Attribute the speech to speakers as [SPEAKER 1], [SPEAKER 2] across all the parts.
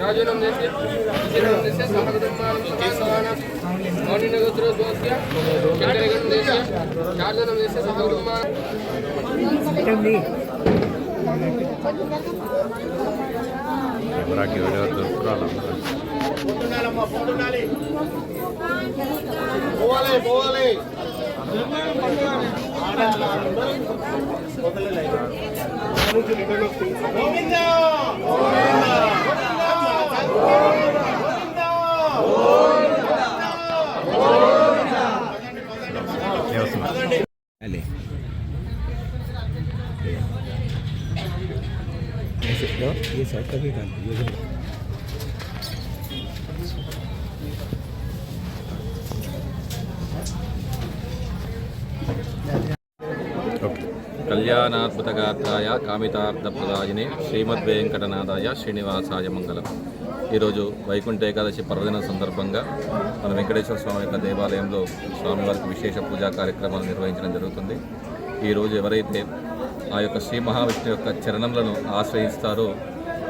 [SPEAKER 1] రాజీనామా చేసి విజయనగరం చేసే సమ కుటుంబాలకు సమాన మౌలిక గోత్ర దోస్య కేంద్రీకరణ చేసే
[SPEAKER 2] రాజీనామా చేసే సమ
[SPEAKER 3] పోవాలి పోవాలి. గోవిందా
[SPEAKER 2] అలే ये साइड का भी काम కళ్యాణాద్భుతగాత్రాయ కామితార్థప్రదాయనే శ్రీమద్వేంకటనాథాయ శ్రీనివాసాయ మంగళం. ఈరోజు వైకుంఠ ఏకాదశి పర్వదిన సందర్భంగా మన వెంకటేశ్వర స్వామి యొక్క దేవాలయంలో స్వామివారికి విశేష పూజా కార్యక్రమాలు నిర్వహించడం జరుగుతుంది. ఈరోజు ఎవరైతే ఆ యొక్క శ్రీ మహావిష్ణు యొక్క చరణములను ఆశ్రయిస్తారో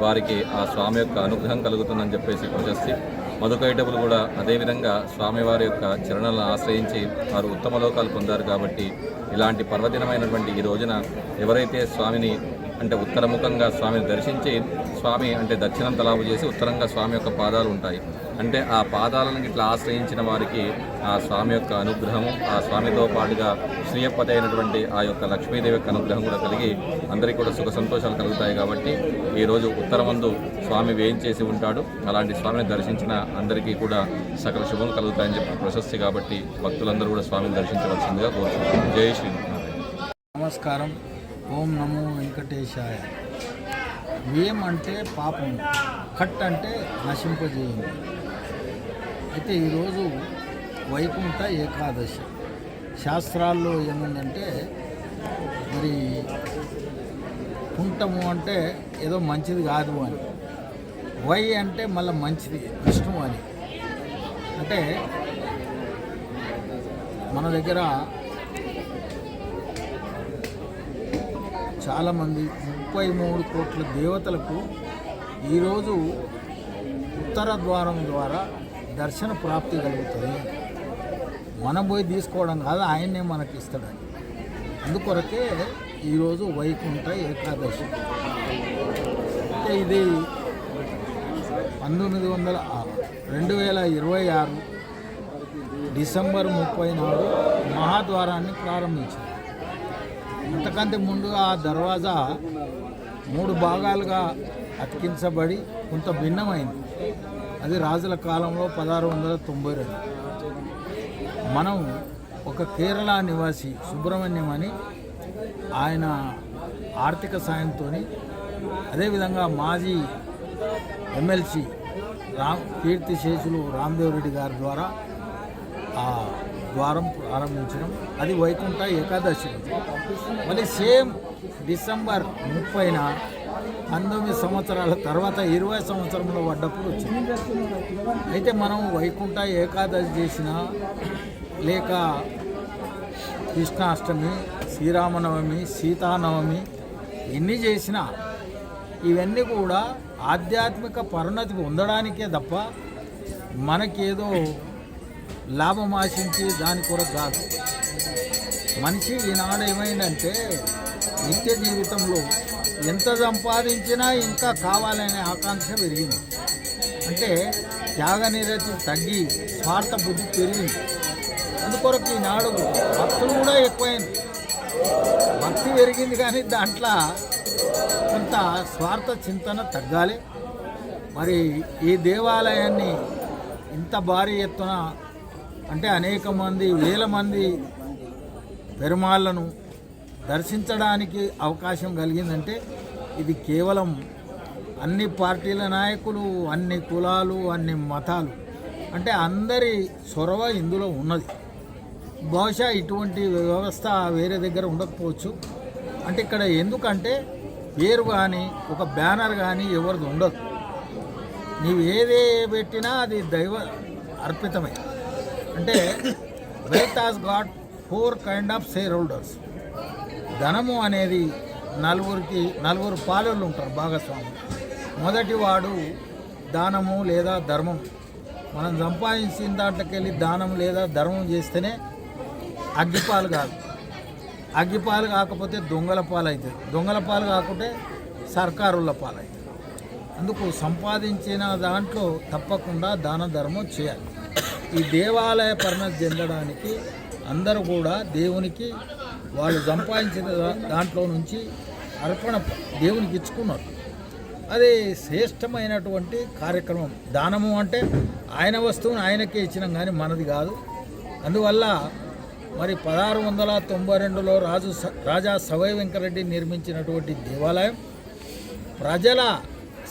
[SPEAKER 2] వారికి ఆ స్వామి యొక్క అనుగ్రహం కలుగుతుందని చెప్పేసి పూజస్తి మధుకైటపులు కూడా అదేవిధంగా స్వామివారి యొక్క చరణాలను ఆశ్రయించి వారు ఉత్తమ లోకాలు పొందారు కాబట్టి ఇలాంటి పర్వదినమైనటువంటి ఈ రోజున ఎవరైతే స్వామిని అంటే ఉత్తరముఖంగా స్వామిని దర్శించి స్వామి అంటే దక్షిణం తలాపు చేసి ఉత్తరంగా స్వామి యొక్క పాదాలు ఉంటాయి. అంటే ఆ పాదాలను ఇట్లా ఆశ్రయించిన వారికి ఆ స్వామి యొక్క అనుగ్రహము ఆ స్వామితో పాటుగా శ్రీయపతి అయినటువంటి ఆ యొక్క లక్ష్మీదేవి యొక్క అనుగ్రహం కూడా కలిగి అందరికీ కూడా సుఖ సంతోషాలు కలుగుతాయి కాబట్టి ఈరోజు ఉత్తరమందు స్వామి వేయించేసి ఉంటాడు. అలాంటి స్వామిని దర్శించిన అందరికీ కూడా సకల శుభం కలుగుతాయని చెప్పి ప్రశస్తి కాబట్టి భక్తులందరూ కూడా స్వామిని దర్శించవలసిందిగా కోరుతున్నాను జై శ్రీ
[SPEAKER 4] నమస్కారం. ఓం నమో వెంకటేశాయ. ఏం అంటే పాపం కట్ అంటే నశింపజేయండి. అయితే ఈరోజు వైకుంఠ ఏకాదశి. శాస్త్రాల్లో ఏముందంటే మరి కుంటము అంటే ఏదో మంచిది కాదు అని. వై అంటే మళ్ళీ మంచిది విష్ణు అని. అంటే మన దగ్గర చాలామంది ముప్పై మూడు కోట్ల దేవతలకు ఈరోజు ఉత్తర ద్వారం ద్వారా దర్శన ప్రాప్తి కలుగుతుంది. మనం పోయి తీసుకోవడం కాదు ఆయన్నే మనకి ఇస్తాడని అందుకొరకే ఈరోజు వైకుంఠ ఏకాదశి. అంటే ఇది పంతొమ్మిది వందల రెండు వేల ఇరవై ఆరు డిసెంబర్ ముప్పై నాడు మహాద్వారాన్ని ప్రారంభించింది అంతకంటే ముందుగా ఆ దర్వాజా మూడు భాగాలుగా అతికించబడి కొంత భిన్నమైంది. అది రాజుల కాలంలో పదహారు వందల తొంభై రెండు. మనం ఒక కేరళ నివాసి సుబ్రహ్మణ్యం అని ఆయన ఆర్థిక సాయంతో అదేవిధంగా మాజీ ఎమ్మెల్సీ రామ్ కీర్తి శేషులు రామ్దేవ్ రెడ్డి గారి ద్వారా ద్వారం ప్రారంభించడం. అది వైకుంఠ ఏకాదశి మళ్ళీ సేమ్ డిసెంబర్ ముప్పైన పంతొమ్మిది సంవత్సరాల తర్వాత ఇరవై సంవత్సరంలో పడ్డప్పుడు వచ్చింది. అయితే మనం వైకుంఠ ఏకాదశి చేసిన లేక కృష్ణాష్టమి శ్రీరామనవమి సీతానవమి ఎన్ని చేసినా ఇవన్నీ కూడా ఆధ్యాత్మిక పరిణతి పొందడానికే తప్ప మనకేదో లాభం ఆశించి దాని కొరకు కాదు. మనిషి ఈనాడు ఏమైందంటే నిత్య జీవితంలో ఎంత సంపాదించినా ఇంకా కావాలనే ఆకాంక్ష పెరిగింది. అంటే త్యాగనిరతి తగ్గి స్వార్థ బుద్ధి పెరిగింది. అందుకొరకు ఈనాడు భక్తులు కూడా ఎక్కువైంది. భక్తి పెరిగింది కానీ దాంట్లో కొంత స్వార్థ చింతన తగ్గాలి. మరి ఈ దేవాలయాన్ని ఇంత భారీ ఎత్తున అంటే అనేక మంది వేల మంది పెరుమాళ్ళను దర్శించడానికి అవకాశం కలిగిందంటే ఇది కేవలం అన్ని పార్టీల నాయకులు అన్ని కులాలు అన్ని మతాలు. అంటే అందరి చొరవ ఇందులో ఉన్నది. బహుశా ఇటువంటి వ్యవస్థ వేరే దగ్గర ఉండకపోవచ్చు. అంటే ఇక్కడ ఎందుకంటే పేరు కానీ ఒక బ్యానర్ కానీ ఎవరిది ఉండదు. నీవు ఏదే పెట్టినా అది దైవ అర్పితమే. అంటే wealth has got four kind of shareholders ధనము అనేది నలుగురికి నలుగురు పాలలు ఉంటారు భాగస్వామి మొదటి వాడు దానము లేదా ధర్మం. మనం సంపాదించిన దాంట్లోకి వెళ్ళి దానం లేదా ధర్మం చేస్తేనే అగ్గిపాలు కాదు. అగ్గిపాలు కాకపోతే దొంగల పాలు అవుతుంది దొంగల పాలు కాకుంటే సర్కారుల పాలు అవుతుంది అందుకు సంపాదించిన దాంట్లో తప్పకుండా దాన ధర్మం చేయాలి. ఈ దేవాలయ పరిణతి చెందడానికి అందరూ కూడా దేవునికి వాళ్ళు సంపాదించిన దాంట్లో నుంచి అర్పణ దేవునికి ఇచ్చుకున్నారు. అది శ్రేష్టమైనటువంటి కార్యక్రమం. దానము అంటే ఆయన వస్తువుని ఆయనకే ఇచ్చినాం కానీ మనది కాదు. అందువల్ల మరి పదహారు వందల తొంభై రెండులో రాజు స- రాజా సవై వెంకరెడ్డి నిర్మించినటువంటి దేవాలయం ప్రజల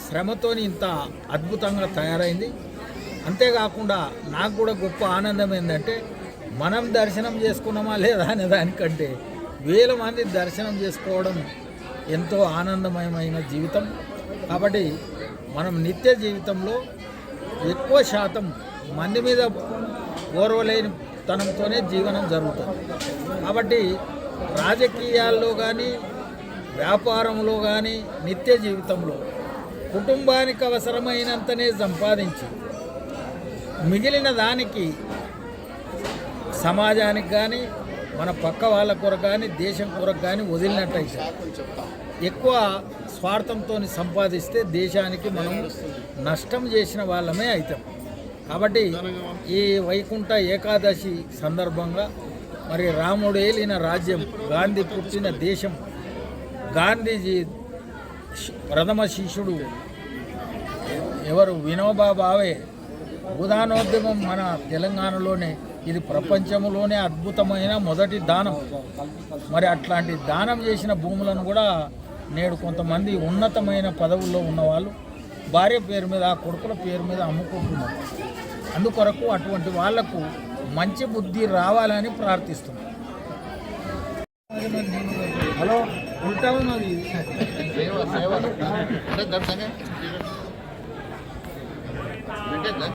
[SPEAKER 4] శ్రమతోని ఇంత అద్భుతంగా తయారైంది. అంతేకాకుండా నాకు కూడా గొప్ప ఆనందం ఏంటంటే మనం దర్శనం చేసుకున్నామా లేదా అనే దానికంటే వేల మంది దర్శనం చేసుకోవడం ఎంతో ఆనందమయమైన జీవితం. కాబట్టి మనం నిత్య జీవితంలో ఎక్కువ శాతం మంది మీద ఓర్వలేని తనంతోనే జీవనం జరుగుతుంది. కాబట్టి రాజకీయాల్లో కానీ వ్యాపారంలో కానీ నిత్య జీవితంలో కుటుంబానికి అవసరమైనంతనే సంపాదించి మిగిలిన దానికి సమాజానికి కానీ మన పక్క వాళ్ళ కొరకు కానీ దేశం కొరకు కానీ వదిలినట్టయితే ఎక్కువ స్వార్థంతో సంపాదిస్తే దేశానికి మనం నష్టం చేసిన వాళ్ళమే అవుతాం కాబట్టి ఈ వైకుంఠ ఏకాదశి సందర్భంగా మరి రాముడు ఏలిన రాజ్యం గాంధీ పుట్టిన దేశం గాంధీజీ ప్రథమ శిష్యుడు ఎవరు? వినోబా భావే ఉదానోద్యమం మన తెలంగాణలోనే. ఇది ప్రపంచంలోనే అద్భుతమైన మొదటి దానం. మరి అట్లాంటి దానం చేసిన భూములను కూడా నేడు కొంతమంది ఉన్నతమైన పదవుల్లో ఉన్నవాళ్ళు భార్య పేరు మీద ఆ కొడుకుల పేరు మీద అమ్ముకుంటున్నారు. అందుకొరకు అటువంటి వాళ్ళకు మంచి బుద్ధి రావాలని ప్రార్థిస్తున్నాను హలో ఉంటా ఉన్నది.
[SPEAKER 3] అంటే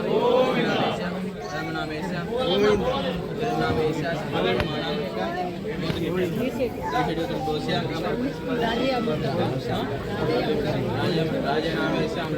[SPEAKER 5] చెప్పినా చెప్పినా చెప్పినా
[SPEAKER 6] రాజేనామేశ్యాం